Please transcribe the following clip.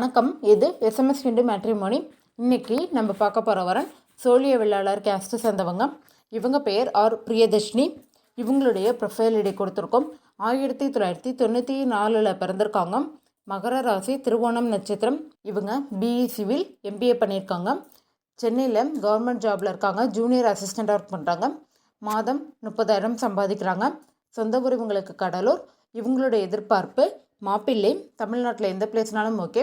வணக்கம். இது SMS into matrimony இன்னைக்கு நம்ம பார்க்க போகிற வரன் சோழிய வெள்ளாளர் கேஸ்ட்டு சேர்ந்தவங்க. இவங்க பெயர் ஆர் பிரியதர்ஷினி. இவங்களுடைய ப்ரொஃபைல் ஐடி கொடுத்துருக்கோம். ஆயிரத்தி தொள்ளாயிரத்தி தொண்ணூற்றி நாலில் பிறந்திருக்காங்க. மகர ராசி திருவோணம் நட்சத்திரம். இவங்க பிஇ சிவில் எம்பிஏ பண்ணியிருக்காங்க. சென்னையில் கவர்மெண்ட் ஜாபில் இருக்காங்க. ஜூனியர் அசிஸ்டண்ட்டாக ஒர்க் பண்ணுறாங்க மாதம் முப்பதாயிரம் சம்பாதிக்கிறாங்க. சொந்த ஊர் இவங்களுக்கு கடலூர். இவங்களுடைய எதிர்பார்ப்பு மாப்பிள்ளை. தமிழ்நாட்டில் எந்த பிளேஸ்னாலும் ஓகே